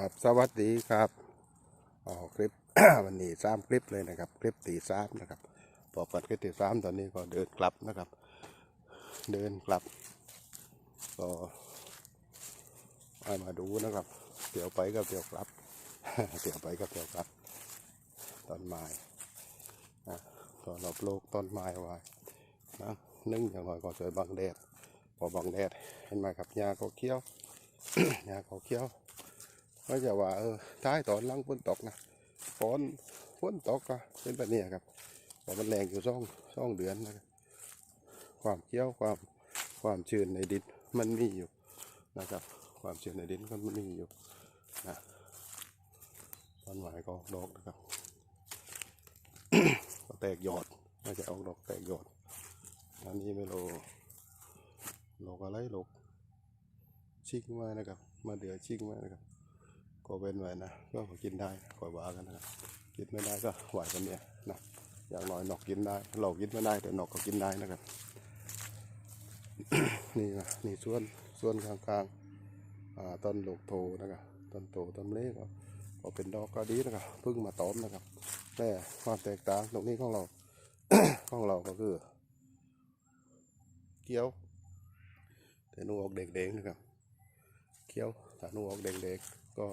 ครับสวัสดีครับออกคลิป วันนี้สามคลิปเลยนะครับ คลิปตีสามนะครับพอเปิดคลิปตีสามตอนนี้ก็เดินกลับนะครับ เดินกลับก็มาดูนะครับเดี๋ยวไปก็เดี๋ยวกลับเดี๋ยวไปก็เดี๋ยวกลับต้นไม้นะก็รอบโลกต้นไม้ไว้นะนึ่งอย่างน้อยก็สวยบังแดดพอบังแดดเห็นไหมครับหญ้าก็เขียวหญ้าก็เขียว ก็จะว่าเออท้ายตอนลังฝนตกนะฝนฝนตกก็เป็นแบบนี้ครับแต่มันแรงอยู่ช่องช่องเดือนนะครับความเคี้ยวความความชื้นในดินมันมีอยู่นะครับ ความชื้นในดินก็มันมีอยู่นะต้นไม้ก็ออกดอกนะครับก็แตกยอดน่าจะออกดอกแตกยอดอันนี้ไม่โลโลกอะไรโลกชิกมานะครับ มาเดือชิกมานะครับ ก็เว้นไว้นะก็กินได้คอยว่ากันนะครับกินไม่ได้ก็ไหวกันเนี่ยนะอย่างน้อยนกกินได้ เรากินไม่ได้แต่นกก็กินได้นะครับ นี่นะนี่ส่วนส่วนกลางๆอ่าต้นลูกโทนะครับต้นโตต้นเล็กก็เป็นดอกก็ดีนะครับพิ่งมาตอมนะครับ แต่ความแตกต่างตรงนี้ของเราของเราก็คือ เกี้ยวแต่นูออกเด็กๆนะครับเกี้ยวแต่นูออกเด็กๆ ก็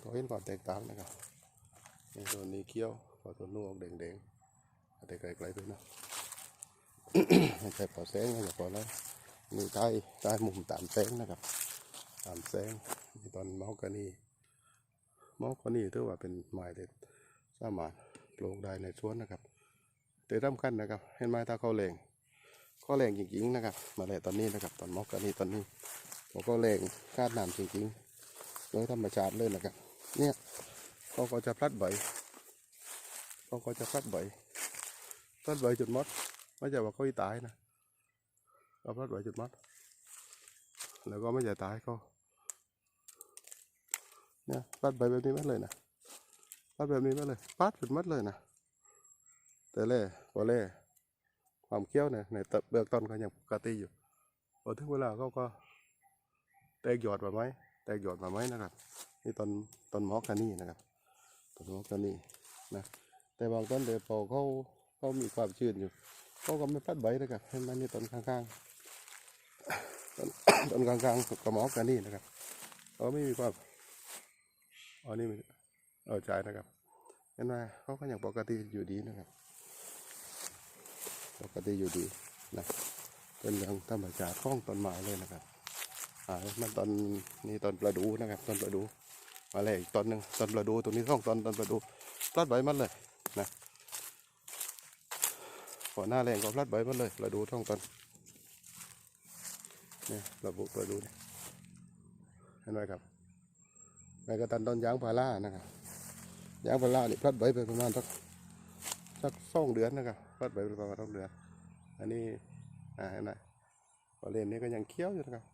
ก็เห็นความแตกต่างนะครับในส่วนนี้เคี้ยวพอตัวนุ่งออกแดงๆอาจจะไกลๆไปนะไม่ใช่พอแสงไม่ใช่พอแล้วนี่ใต้ใต้มุมตามแสงนะครับ ตามแสงนี่ตอนเมาส์กานีเมาส์กานีถือว่าเป็นไม้เด็ดสามารถปลูกได้ในสวนนะครับ แต่สำคัญนะครับ เห็นไหมถ้าเขาแรงเขาแรงจริงๆนะครับ มาเลยตอนนี้นะครับ ตอนเมาส์กานีตอนนี้ผมก็แรงคาดน้ำจริงๆ โดยธรรมชาติเลยนะครับเนี่ยเขาก็จะพลัดใบเขาก็จะพลัดใบพลัดใบจุดมดไม่ใช่ว่าเขาตายนะเขาพลัดใบจุดมดแล้วก็ไม่ใช่ตายก็เนี่ยพลัดใบแบบนี้มัดเลยนะพลัดแบบนี้มัดเลยปัดจุดมัดเลยนะแต่เล่พอเล่ความเคี้ยวเนี่ยในเบื้องต้นก็ยังปกติอยู่พอถึงเวลาเขาก็แตกยอดมาไหม แตกยอดมาไหมนะครับ นี่ต้นต้นมอกกานี่นะครับต้นมอกกานี่นะแต่บางต้นเดี๋ยวพอเขาเขามีความชื้นอยู่เขาก็ไม่พัดใบนะครับเห็นไหมนี่ต้นข้างๆต้นต้นข้างๆกับมอกกานี่นะครับเขาไม่มีความอ๋อนี่เออใจนะครับเห็นไหมเขาก็ยังปกติอยู่ดีนะครับ ปกติอยู่ดีนะเป็นเรื่องธรรมชาติของต้นไม้เลยนะครับ มันตอนนี้ตอนประดูนะครับตอนประดูมาเลยอีกตอนหนึ่งตอนประดูตรงนี้สองตอนตอนประดูพลัดใบมันเลยนะก่อนหน้าแรงก็พลัดใบมันเลยประดูท่องตอนเนี่ยระบุประดูเนี่ยเห็นไหมครับแม่กระตันต้นยางพารานะครับยางพารานี่พลัดใบไปประมาณสักสักสองเดือนนะครับพลัดใบไปประมาณสองเดือน อันนี้อ่าเห็นไหมพอเล่มนี้ก็ยังเคี้ยวอยู่นะครับ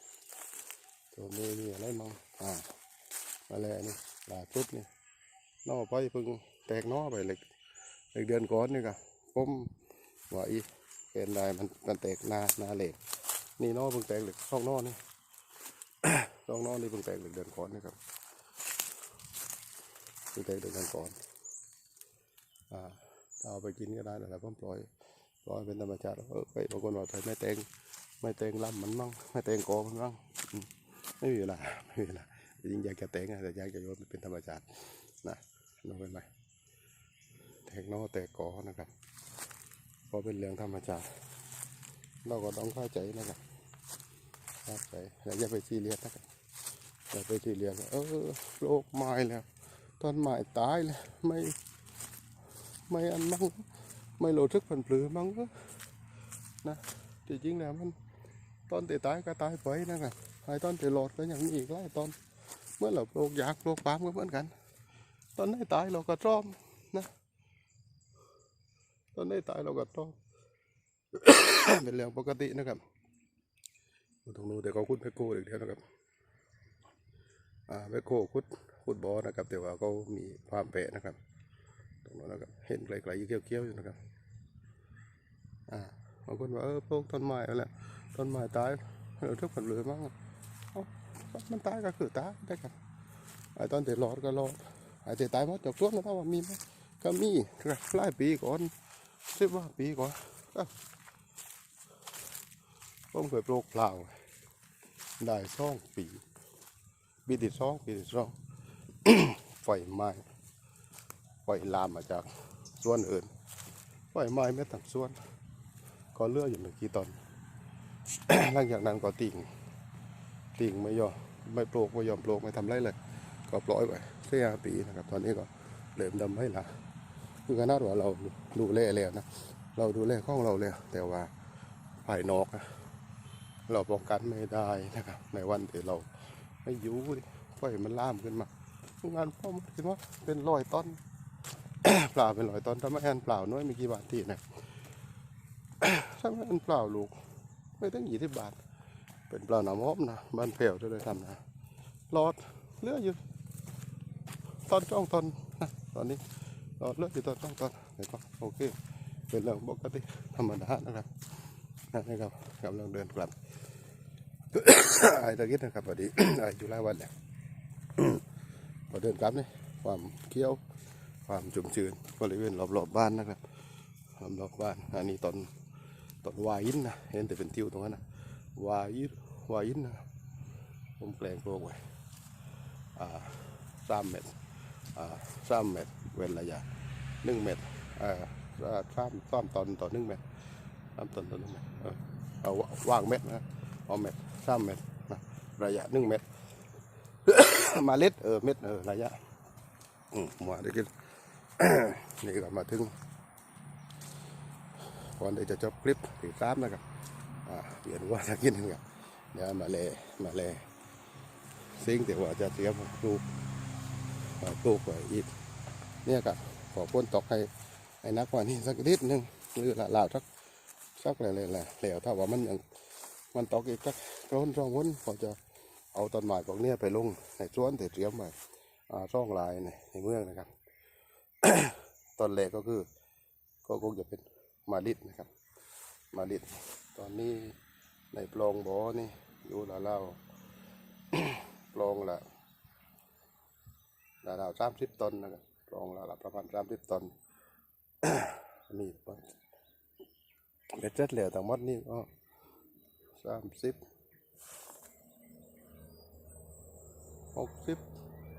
ตาลนะเห็นไหมตอนเราดูก็ก็พลัดใบเจอเขาหลักค่าต้นดินหลักค่าความเอาความชื้นในในน้ำของเขานะครับอ่าตัวนี้มีอะไรมั่งอ่ามาแล้วนี่ลาชุดนี่นอไปเพิ่งแตกนอไปเหล็กเหล็กเดือนก่อนนี่ก็ผมว่าอีเป็นได้มันมันแตกหนาหนาเหล็กนี่นอเพิ่งแตกเหล็กสองนอนี่สองนอนี่เพิ่งแตกเหล็กเดือนก่อนนี่ครับเพิ่งแตกเดือนก่อนอ่าเอาไปกินก็ได้แต่ผมปล่อยปล่อยเป็นธรรมชาติเออไปบางคนว่าไม่แตงไม่แตงลำมันมั่งไม่แตงกอมันมั่ง ไม่มีเวลาไม่มีเวลายิงอยากจะแต่งอะแต่อยากจะโยนมันเป็นธรรมชาตินะน้องเป็นไหมแตกนอแตกกอนะครับเพราะเป็นเรื่องธรรมชาติเราก็ต้องเข้าใจนะครับเข้าใจอย่าไปซีเรียสนะครับอย่าไปซีเรียสเออโลกไม้แล้วต้นไม้ตายแล้วไม่ไม่อันมั่งไม่โลดทึกผันปลือมั่งนะที่จริงแล้วมันต้นที่ตายก็ตายไปนะครับ ไอ้ต้นที่โหลอดก็ยังมีอีกหลายต้นเมื่อเราปลูกยางปลูกปามก็เหมือนกันตอนไหนตายเราก็ตรอมนะตอนไหนตายเราก็ตรอมเป็นเรื่องปกตินะครับตรงนู้นเดี๋ยวเขาขุดแมคโครอีกเดียวนะครับอ่าแมคโครขุดขุดบ่อนะครับ แต่ว่าเขามีความแปะนะครับ ตรงนู้นนะครับเห็นไกลๆอยู่เกี้ยวๆอยู่นะครับอ่าบางคนว่าเออพวกต้นไม้อะไรต้นไม้ตายเราทุกคนเลยมั้ง มันตายก็คือตายได้กันไอ้ตอนเด็ดรอดก็รอดไอ้เด็ดตายหมดจากต้นนะว่ามีไหมก็มีหลายปีก่อนสิบว่าปีก่อนผมเคยปลูกเปล่าได้สองปีปีที่สองปีที่สองไฟไหม้ไฟลามมาจากส่วนอื่นไฟไหม้ไม่ทั้งส่วน ก็เลืออยู่ไม่กี่ตอน หลังจากนั้นก็ติ่ง ติ่งไม่ยอมไม่ปลูกไม่ยอมปลูกไม่ทำไรเลย ก็ปล่อยไปสี่ห้าปีนะครับ ตอนนี้ก็เริ่มดำให้ละคือขนาดว่าเราดูแลแล้วนะเราดูแลข้องเราแล้วแต่ว่าภายนอกนะเราป้องกันไม่ได้นะครับ ในวันที่เราไม่อยู่ดิไฟมันล่ามขึ้นมางานพ่อมันคิดว่าเป็นรอยต้นเปล่าเป็นรอยต้นถ้าไมแอนเปล่าน้อยมีกี่บาททีนะถ้าไม่แอนเปล่าลูกไม่ต้องยี่สิบบาท เป็นเปล่าหนามอมนะบ้านเพลวจะได้ทำนะรอดเลืออยู่ตอนจ้องตอนนะตอนนี้รอดเลืออยู่ตอนจ้องตอนไหนก็โอเค เป็นเรื่องปกติธรรมดานะครับนะครับกำลังเดินกลับไอ้ตะกี้นะครับพอดีไอ้อยู่หลาวันแล้วพอเดินกลับนี่ความเคี้ยวความชุ่มชื้นบริเวณรอบๆบบ้านนะครับรอบๆบ้าน อันนี้ตอนตอนวายินนะเห็นแต่เป็นทิวตรงนั้นนะ วายินวายินนะครับผมแปลงโปรไว้สามเมตรสามเมตรเว้นระยะหนึ่งเมตรอ่าสามสามตอนต่อหนึ่งเมตรสามตอนต่อหนึ่งเมตรเอาว่างเมตรนะเอาเมตรสามเมตรนะระยะหนึ่งเมตรมาเล็ดเออเม็ดเออระยะมมาได้กินนี่ก็มาถึงก่อนที่จะจบคลิปที่สามนะครับ่าเปลี่ยนว่าจะกินกันเดี๋ยวมาเลมาเลสิ่งที่ว่าจะเตรียมปลูกปลูกไว้อีกเนี่ยครับขอพ้นตอกให้ให้นักกว่านี้สักนิดหนึงหรือละลาวสักสักอะไรเลยแหละแล้วถ้าว่ามันยังมันตอกอีกสักร้อนสองวนพอจะเอาต้นไม้พวกเนี้ยไปลงในสวนที่เตรียมไว้อ่าช่องลายในในเมืองนะครับต้นแรกก็คือก็คงจะเป็นมาลิดนะครับ มาลิดตอนนี้ในปลองบ่อนี่อยู่ละเล่าปลองละละราสามสิบตนนะครับปลองละละประมาณสามสิบตนนี่เบ็ดเสร็จแล้วทั้งหมดนี่ก็สามสิบหกสิบ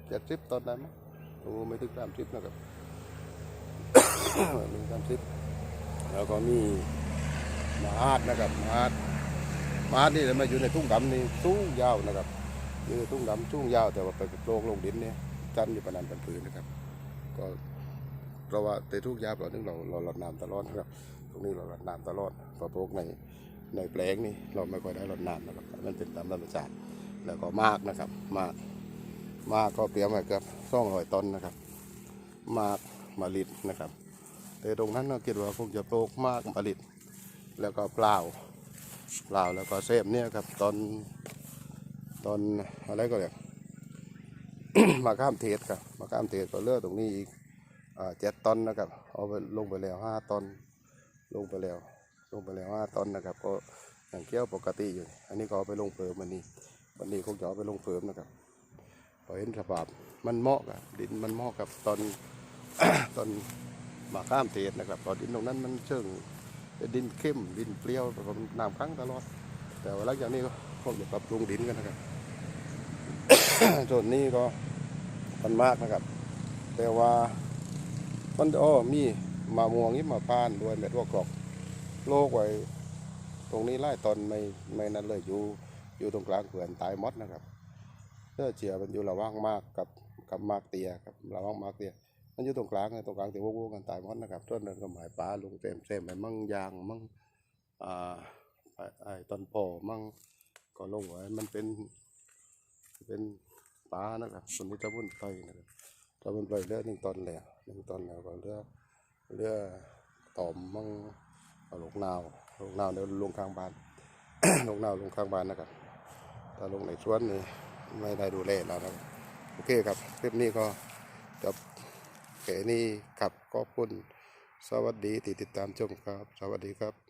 เจ็ดสิบตอนนั้นมั้งโอ้ไม่ถึงสามสิบนะครับหนึ่งสามสิบแล้วก็มี มาอาดนะครับมาอาดมาอาดนี่มาอยู่ในทุ่งดำนี่สูงยาวนะครับอยู่ในทุ่งดำสูงยาวแต่ว่าไปโปรงลงดินเนี่ยจันอยู่ประนันเป็นผืนนะครับ ก็เพราะว่าในทุ่งยาวเรานึงเราเราหลดน้ำตลอดนะครับ ตรงนี้เราหลดน้ำตลอดพราะพวกในในแปลงนี่เราไม่ค่อยได้หลดน้ำนะครับมันเป็นตามธรรมชาติแล้วก็มากนะครับ มากมากก็เตรียมไว้เกือบสองร้อยต้นนะครับ มากมะลิดนะครับ แต่ตรงนั้นเราคิดว่าคงจะโปลูกมากมะลิด แล้วก็เปล่าเปล่าแล้วก็เซฟเนี่ยครับตอนตอนอะไรก็เรียกมาข้ามเทศครับมาข้ามเทศก็เลือกตรงนี้อีกเจ็ดต้นนะครับเอาไปลงไปแล้วห้าต้นลงไปแล้ว ลงไปแล้วห้าต้นนะครับ ก็อย่างเกี้ยวปกติอยู่ อันนี้ก็เอาไปลงเพิ่มวันนี้วันนี้คงจะเอาไปลงเพิ่มนะครับพอเห็นสภาพมันเหมาะกับดินมันเหมาะกับตอนตอนมาข้ามเทศนะครับตอนดินตรงนั้นมันเชิง ดินเข้มดินเปรี้ยวแบบว่าน้ำค้างตลอด แต่ว่าหลังจากนี้ก็คงจะปรับปรุงดินกันนะครับส่วนนี้ก็มันมากนะครับ แต่ว่ามันอ้อมีมะม่วงนี่มาพร้านด้วยเม็ดวัวกรอกโลกไว้ตรงนี้ไล่ตอนไม่ไม่นั้นเลยอยู่อยู่ตรงกลางเขื่อนตายมดนะครับเสื้อเจียมันอยู่ระว่างมากกับกับมากเตียกับระว่างมากเตีย มันอยู่ตรงกลางไงตรงกลางที่วงๆกันตายมดนะครับต้นนั้นก็หมายปลาลงเต็มเต็มไปมั่งยางมั่งอ่าไอ้ไอ้ต้นโพมั่งก็ลงไว้มันเป็น เป็นปลานะครับส่วนนี้จะวุ่นไตนะครับถ้ามันปล่อยเลือหนึ่งตอนแล้วหนึ่งตอนแล้วก็เลือเลือดตอมมั่งเอาลงนาวลงนาวเดี๋ยวลงข้างบ้านลงนาวลงข้างบ้านนะครับถ้าลงในสวนนี่ไม่ได้ดูแลแล้วนะโอเคครับคลิปนี้ก็จบ แค่นี้ครับขอบคุณสวัสดีที่ติดตามชมครับ สวัสดีครับ